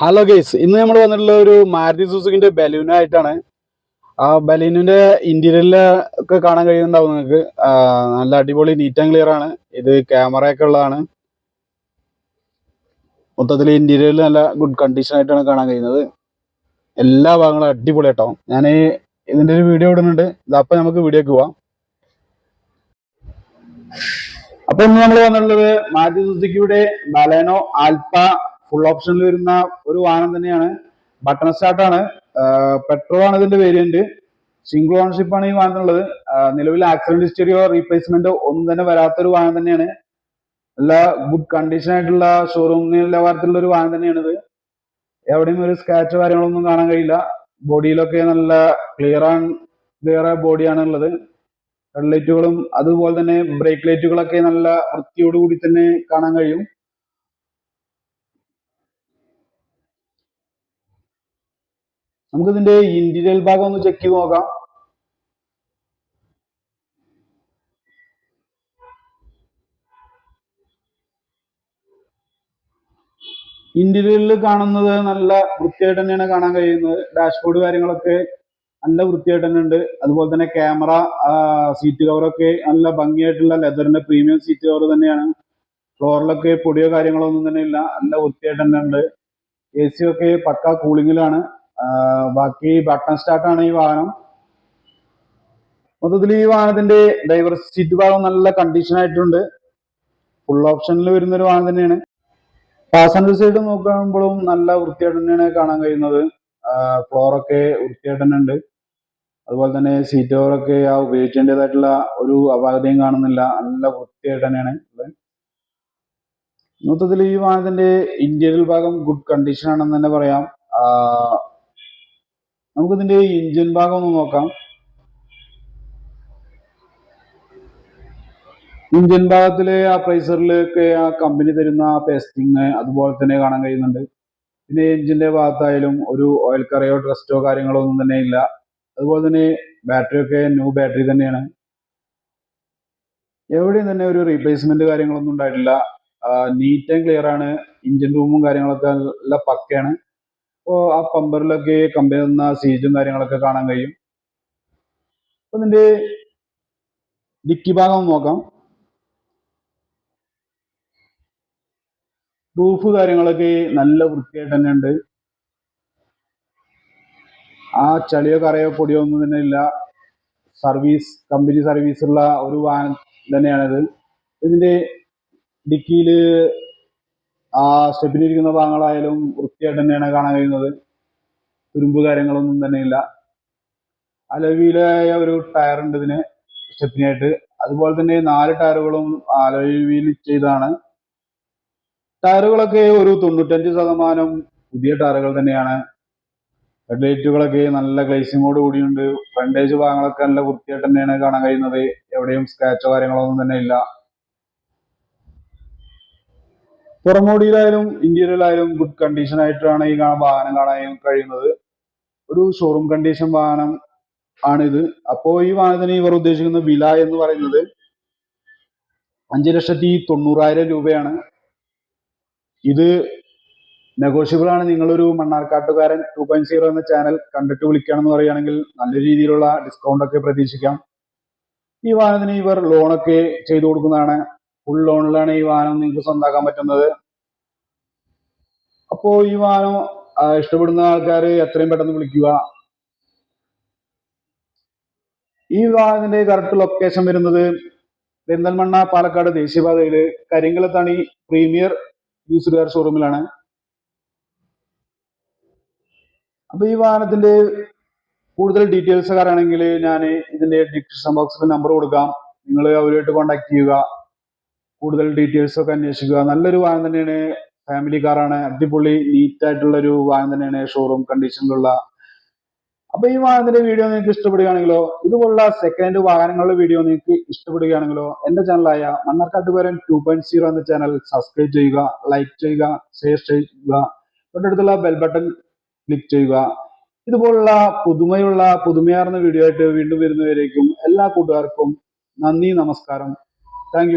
Hello guys ഇന്ന് നമ്മൾ വന്നിട്ടുള്ള ഒരു മാരുതി സുസുക്കിന്റെ ബലൂനായിട്ടാണ് ആ ബലൂനിന്റെ ഇന്റീരിയറിൽ ഒക്കെ കാണാൻ കഴിയുന്നുണ്ടാവും നിങ്ങൾക്ക്. നല്ല അടിപൊളി നീറ്റ് ആൻഡ് ക്ലിയർ ആണ്. ഇത് ക്യാമറ ഒക്കെ ഉള്ളതാണ്. മൊത്തത്തിൽ ഇന്റീരിയറിൽ നല്ല ഗുഡ് കണ്ടീഷൻ ആയിട്ടാണ് കാണാൻ കഴിയുന്നത്. എല്ലാ ഭാഗങ്ങളും അടിപൊളി കേട്ടോ ഞാൻ ഇതിന്റെ ഒരു വീഡിയോ ഇടുന്നുണ്ട്. ഇതപ്പം നമുക്ക് വീഡിയോക്ക് പോവാം. അപ്പൊ ഇന്ന് നമ്മൾ വന്നിട്ടുള്ളത് മാരുതി സുസുക്കിയുടെ ബലേനോ ആൽഫ ഫുൾ ഓപ്ഷനിൽ വരുന്ന ഒരു വാഹനം തന്നെയാണ്. ബട്ടൺ ആണ്. പെട്രോൾ ആണ് ഇതിന്റെ വേരിയന്റ് സിംഗിൾ ഓണർഷിപ്പ് ആണ് ഈ വാഹനത്തിനുള്ളത്. നിലവിൽ ആക്സിഡന്റ് ഹിസ്റ്ററിയോ റീപ്ലേസ്മെന്റോ ഒന്നും തന്നെ വരാത്തൊരു വാഹനം തന്നെയാണ്. നല്ല ഗുഡ് കണ്ടീഷൻ ആയിട്ടുള്ള ഷോറൂം നിലവാരത്തിലുള്ള ഒരു വാഹനം തന്നെയാണ് ഇത്. എവിടെയും ഒരു സ്ക്രാച്ച് കാര്യങ്ങളൊന്നും കാണാൻ കഴിയില്ല. ബോഡിയിലൊക്കെ നല്ല ക്ലിയർ ആണ് ക്ലിയർ ബോഡിയാണ് ഉള്ളത്. ഹെഡ്ലൈറ്റുകളും അതുപോലെ തന്നെ ബ്രേക്ക് ലൈറ്റുകളൊക്കെ നല്ല വൃത്തിയോടുകൂടി തന്നെ കാണാൻ കഴിയും. നമുക്ക് ഇതിന്റെ ഇന്റീരിയൽ ഭാഗം ഒന്ന് ചെക്ക് ചെയ്ത് നോക്കാം. ഇന്റീരിയറിൽ കാണുന്നത് നല്ല വൃത്തിയായിട്ട് തന്നെയാണ് കാണാൻ കഴിയുന്നത്. ഡാഷ്ബോർഡ് കാര്യങ്ങളൊക്കെ നല്ല വൃത്തിയായിട്ട് തന്നെ ഉണ്ട്. അതുപോലെ തന്നെ ക്യാമറ സീറ്റ് കവറൊക്കെ നല്ല ഭംഗിയായിട്ടുള്ള ലെതറിന്റെ പ്രീമിയം സീറ്റ് കവർ തന്നെയാണ്. ഫ്ലോറിലൊക്കെ പൊടിയോ കാര്യങ്ങളോ ഒന്നും തന്നെ ഇല്ല. നല്ല വൃത്തിയായിട്ട് തന്നെ ഉണ്ട്. എ സി ഒക്കെ പക്ക കൂളിങ്ങിലാണ് ബാക്കി ബട്ടൺ ആണ് ഈ വാഹനം. മൊത്തത്തിൽ ഈ വാഹനത്തിന്റെ ഡ്രൈവർ സീറ്റ് ഭാഗം നല്ല കണ്ടീഷൻ ആയിട്ടുണ്ട്. ഫുൾ ഓപ്ഷനിൽ വരുന്ന ഒരു വാഹനം തന്നെയാണ്. പാസഞ്ചർ സൈഡ് നോക്കുമ്പോഴും നല്ല വൃത്തിയായിട്ട് തന്നെയാണ് കാണാൻ കഴിയുന്നത്. ഫ്ലോറൊക്കെ വൃത്തിയായിട്ട് തന്നെ ഉണ്ട്. അതുപോലെ തന്നെ സീറ്റ് കവറൊക്കെ ആ ഉപയോഗിക്കേണ്ടതായിട്ടുള്ള ഒരു അപാകതയും കാണുന്നില്ല. നല്ല വൃത്തിയായിട്ട് തന്നെയാണ് മൊത്തത്തിൽ ഈ വാഹനത്തിന്റെ ഇന്റീരിയൽ ഭാഗം ഗുഡ് കണ്ടീഷൻ ആണെന്ന് തന്നെ പറയാം. ആ, നമുക്കിതിന്റെ ഇഞ്ചിൻ ഭാഗം ഒന്ന് നോക്കാം. ഇഞ്ചിൻ ഭാഗത്തിലെ ആ പ്രൈസറിലൊക്കെ ആ കമ്പനി തരുന്ന ആ പേസ്റ്റിങ് അതുപോലെ തന്നെ കാണാൻ കഴിയുന്നുണ്ട്. പിന്നെ എഞ്ചിന്റെ ഭാഗത്തായാലും ഒരു ഓയിൽ കറയോ ട്രസ്റ്റോ കാര്യങ്ങളോ ഒന്നും തന്നെ ഇല്ല. അതുപോലെ തന്നെ ബാറ്ററി ഒക്കെ ന്യൂ ബാറ്ററി തന്നെയാണ്. എവിടെയും തന്നെ ഒരു റീപ്ലേസ്മെന്റ് കാര്യങ്ങളൊന്നും ഉണ്ടായിട്ടില്ല. നീറ്റ് ആൻഡ് ക്ലിയർ ആണ്. ഇഞ്ചിൻ റൂമും കാര്യങ്ങളൊക്കെ നല്ല പക്കയാണ്. ആ പമ്പറിലൊക്കെ കമ്പനി തന്ന സീറ്റും കാര്യങ്ങളൊക്കെ കാണാൻ കഴിയും. അപ്പൊ ഇതിന്റെ ഡിക്കി ഭാഗം നോക്കാം. റൂഫ് കാര്യങ്ങളൊക്കെ നല്ല വൃത്തിയായിട്ട് തന്നെ ഉണ്ട്. ആ ചളിയോ കറയോ പൊടിയോ ഒന്നും തന്നെ ഇല്ല. സർവീസ് കമ്പനി സർവീസ് ഉള്ള ഒരു വാൻ തന്നെയാണിത്. ഇതിന്റെ ഡിക്കിയിൽ ആ സ്റ്റെപ്പിലിരിക്കുന്ന ഭാഗങ്ങളായാലും വൃത്തിയായിട്ട് തന്നെയാണ് കാണാൻ കഴിയുന്നത്. തുരുമ്പ് കാര്യങ്ങളൊന്നും തന്നെ ഇല്ല. അലവിയിലായ ഒരു ടയർ ഉണ്ട് ഇതിന് സ്റ്റെപ്പിനായിട്ട്. അതുപോലെ തന്നെ നാല് ടയറുകളും അലവിയിൽ ചെയ്തതാണ്. ടയറുകളൊക്കെ ഒരു തൊണ്ണൂറ്റഞ്ച് ശതമാനം പുതിയ ടയറുകൾ തന്നെയാണ്. ഹെഡ്ലൈറ്റുകളൊക്കെ നല്ല ഗ്ലേസിങ്ങോട് കൂടിയുണ്ട്. ഫ്രണ്ടേജ് ഭാഗങ്ങളൊക്കെ നല്ല വൃത്തിയായിട്ട് തന്നെയാണ് കാണാൻ കഴിയുന്നത്. എവിടെയും സ്ക്രാച്ചോ കാര്യങ്ങളോ ഒന്നും തന്നെ ഇല്ല. പുറമോടിയിലായാലും ഇന്റീരിയറിലായാലും ഗുഡ് കണ്ടീഷൻ ആയിട്ടാണ് ഈ വാഹനം കാണാൻ കഴിയുന്നത്. ഒരു ഷോറൂം കണ്ടീഷൻ വാഹനം ആണിത്. അപ്പോ ഈ വാഹനത്തിന് ഇവർ ഉദ്ദേശിക്കുന്ന വില എന്ന് പറയുന്നത് അഞ്ച് ലക്ഷത്തി തൊണ്ണൂറായിരം രൂപയാണ്. ഇത് നെഗോഷ്യബിൾ ആണ്. നിങ്ങളൊരു മണ്ണാർക്കാട്ടുകാരൻ ടു പോയിന്റ് സീറോ എന്ന ചാനൽ കണ്ടിട്ട് വിളിക്കുകയാണെന്ന് പറയുകയാണെങ്കിൽ നല്ല രീതിയിലുള്ള ഡിസ്കൗണ്ട് ഒക്കെ പ്രതീക്ഷിക്കാം. ഈ വാഹനത്തിന് ഇവർ ലോണൊക്കെ ചെയ്തു കൊടുക്കുന്നതാണ്. ഫുൾ ലോണിലാണ് ഈ വാഹനം നിങ്ങൾക്ക് സ്വന്താക്കാൻ പറ്റുന്നത്. അപ്പോ ഈ വാഹനം ഇഷ്ടപ്പെടുന്ന ആൾക്കാർ എത്രയും പെട്ടെന്ന് വിളിക്കുക. ഈ വാഹനത്തിന്റെ കറക്റ്റ് ലൊക്കേഷൻ വരുന്നത് പെരിന്തൽമണ്ണ പാലക്കാട് ദേശീയപാതയിൽ കരിങ്കലത്തണി പ്രീമിയർ യൂസ്ഡ് ഷോറൂമിലാണ് അപ്പൊ ഈ വാഹനത്തിന്റെ കൂടുതൽ ഡീറ്റെയിൽസ് അറിയണമെങ്കിൽ ഞാൻ ഇതിന്റെ ഡിസ്ക്രിപ്ഷൻ ബോക്സിൽ നമ്പർ കൊടുക്കാം. നിങ്ങൾ അവരുമായിട്ട് കോൺടാക്ട് ചെയ്യുക. കൂടുതൽ ഡീറ്റെയിൽസ് ഒക്കെ അന്വേഷിക്കുക. നല്ലൊരു വാഹനം തന്നെയാണ്. ഫാമിലി കാറാണ് അടിപൊളി നീറ്റ് ആയിട്ടുള്ള ഒരു വാഹനം തന്നെയാണ് ഷോറൂം കണ്ടീഷനിലുള്ള അപ്പൊ ഈ വാഹനത്തിന്റെ വീഡിയോ നിങ്ങൾക്ക് ഇഷ്ടപ്പെടുകയാണെങ്കിലോ ഇതുപോലുള്ള സെക്കൻഡ് ഹാൻഡ് വാഹനങ്ങളുടെ വീഡിയോ നിങ്ങൾക്ക് ഇഷ്ടപ്പെടുകയാണെങ്കിലോ എന്റെ ചാനലായ മണ്ണാർക്കാട്ടുകാരൻ ടു പോയിന്റ് സീറോ എന്ന ചാനൽ സബ്സ്ക്രൈബ് ചെയ്യുക ലൈക്ക് ചെയ്യുക ഷെയർ ചെയ്യുക തൊട്ടടുത്തുള്ള ബെൽ ബട്ടൺ ക്ലിക്ക് ചെയ്യുക. ഇതുപോലുള്ള പുതുമയുള്ള പുതുമയാർന്ന വീഡിയോ ആയിട്ട് വീണ്ടും വരുന്നവരേക്കും എല്ലാ കൂട്ടുകാർക്കും നന്ദി നമസ്കാരം. താങ്ക്